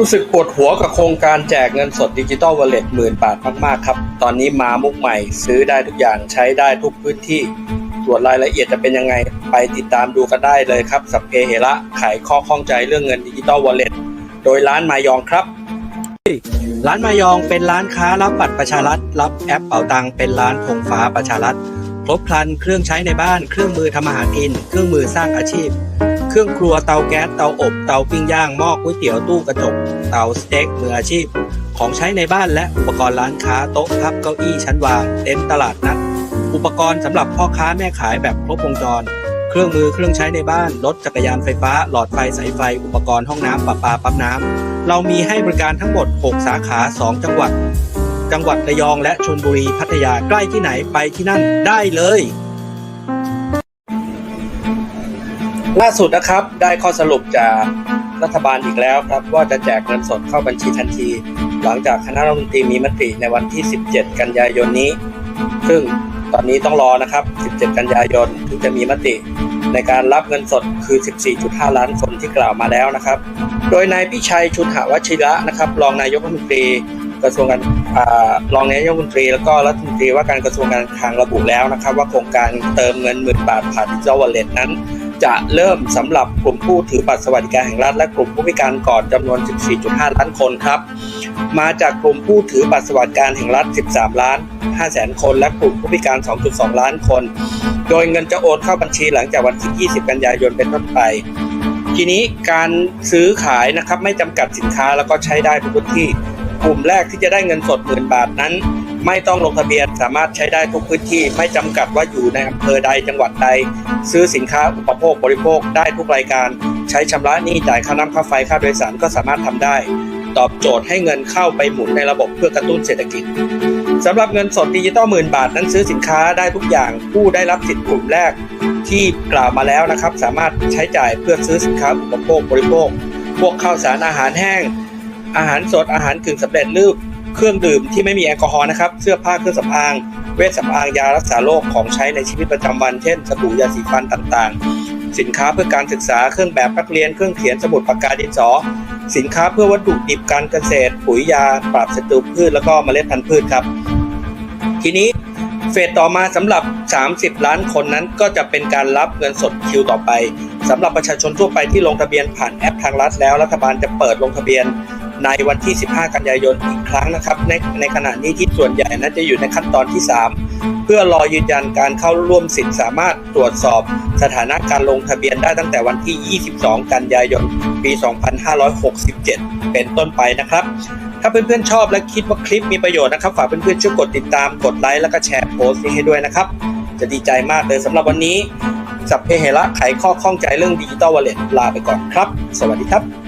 รู้สึกปวดหัวกับโครงการแจกเงินสดดิจิ t a ลวอลเล็ตหมื่นบาทมากๆครับ ตอนนี้มามุกใหม่ ซื้อได้ทุกอย่างใช้ได้ทุกพื้นที่ส่วนรายละเอียดจะเป็นยังไง ไปติดตามดูกันได้เลยครับ สัพเพเหระไขข้อข้องใจเรื่องเงินดิจิ t a ลวอลเล็ตโดยร้านมายองครับ ร้านมายองเป็นร้านค้ารับบัตรประชารัฐรับแอปเป๋าตังเป็นร้านธงฟ้าประชารัฐ ครบครันเครื่องใช้ในบ้าน เครื่องมือทำอาหารกิน เครื่องมือสร้างอาชีพ เครื่องครัวเตาแก๊สเตาอบ เตาปิ้งย่างหม้อก๋วยเตี๋ยวตู้กระจก เตาสเต็กมืออาชีพ ของใช้ในบ้านและอุปกรณ์ร้านค้าโต๊ะพับเก้าอี้ชั้นวางเต็นท์ตลาดนัด อุปกรณ์สำหรับพ่อค้าแม่ขายแบบครบวงจร เครื่องมือเครื่องใช้ในบ้านรถจักรยานไฟฟ้า หลอดไฟสายไฟ อุปกรณ์ห้องน้ำประปาปั๊มน้ำเรามีให้บริการทั้งหมด 6 สาขา 2 จังหวัด จังหวัดระยองและชลบุรีพัทยาใกล้ที่ไหนไปที่นั่นได้เลย ล่าสุดนะครับได้ข้อสรุปจากรัฐบาลอีกแล้วครับ ว่าจะแจกเงินสดเข้าบัญชีทันที หลังจากคณะรัฐมนตรีมีมติในวันที่ 17 กันยายนนี้ ซึ่งตอนนี้ต้องรอนะครับ 17 กันยายนถึงจะมีมติในการรับเงินสดคือ 14.5 ล้านคนที่กล่าวมาแล้วนะครับ โดยนายพิชัยชุนหวชิระนะครับ รองนายกรัฐมนตรี ระทรวงการรองนายกรัฐมนตรี แล้วก็รัฐมนตรีว่าการกระทรวงการคลังระบุแล้วนะครับ ว่าโครงการเติมเงินหมื่นบาทผ่านดิจิทัลวอลเล็ตนั้น จะเริ่มสำหรับกลุ่มผู้ถือบัตรสวัสดิการแห่งรัฐและกลุ่มผู้พิการก่อนจำนวน 14.5 ล้านคนครับ มาจากกลุ่มผู้ถือบัตรสวัสดิการแห่งรัฐ 13 ล้าน5แสนคน และกลุ่มผู้พิการ 2.2 ล้านคน โดยเงินจะโอนเข้าบัญชีหลังจากวันที่ 20 กันยายนเป็นต้นไปทีนี้การซื้อขายนะครับไม่จำกัดสินค้าแล้วก็ใช้ได้ทุกที่ กลุ่มแรกที่จะได้เงินสดหมื่นบาทนั้น ไม่ต้องลงทะเบียนสามารถใช้ได้ทุกพื้นที่ไม่จำกัดว่าอยู่ในอำเภอใดจังหวัดใด ซื้อสินค้าอุปโภคบริโภคได้ทุกรายการ ใช้ชำระหนี้จ่ายค่าน้ำค่าไฟค่าโดยสารก็สามารถทำได้ ตอบโจทย์ให้เงินเข้าไปหมุนในระบบเพื่อกระตุ้นเศรษฐกิจสำหรับเงินสดดิจิตอลหมื่นบาทนั้นซื้อสินค้าได้ทุกอย่างผู้ได้รับสิทธิ์กลุ่มแรก ที่กล่าวมาแล้วนะครับ สามารถใช้จ่ายเพื่อซื้อสินค้าอุปโภคบริโภค พวกข้าวสารอาหารแห้ง อาหารสดอาหารกึ่งสำเร็จรูป เครื่องดื่มที่ไม่มีแอลกอฮอล์นะครับ เสื้อผ้าเครื่องสำอาง เวชสำอางยารักษาโรคของใช้ในชีวิตประจำวัน เช่นสบู่ยาสีฟันต่างๆ สินค้าเพื่อการศึกษาเครื่องแบบนักเรียนเครื่องเขียนสมุดปากกาดินสอ สินค้าเพื่อวัตถุดิบการเกษตร ปุ๋ยยา ปราบศัตรูพืชแล้วก็เมล็ดพันธุ์พืชครับ ทีนี้เฟสต่อมาสำหรับ 30 ล้านคนนั้นก็จะเป็นการรับเงินสดคิวต่อไปสำหรับประชาชนทั่วไปที่ลงทะเบียนผ่านแอปทางรัฐแล้วรัฐบาลจะเปิดลงทะเบียน ในวันที่ 15 กันยายนอีกครั้งนะครับ ในในขณะนี้ที่ส่วนใหญ่นั้นจะอยู่ในขั้นตอนที่ 3 เพื่อรอยืนยันการเข้าร่วมสิทธิ์สามารถตรวจสอบสถานะการลงทะเบียนได้ตั้งแต่วันที่ 22 กันยายน ปี 2567 เป็นต้นไปนะครับ ถ้าเพื่อนๆชอบและคิดว่าคลิปมีประโยชน์นะครับ ฝากเพื่อนๆช่วยกดติดตามกดไลค์แล้วก็แชร์โพสต์นี้ให้ด้วยนะครับ จะดีใจมากเลยสำหรับวันนี้สัพเพเหระไขข้อข้องใจเรื่องดิจิตอลวอลเล็ตลาไปก่อนครับ สวัสดีครับ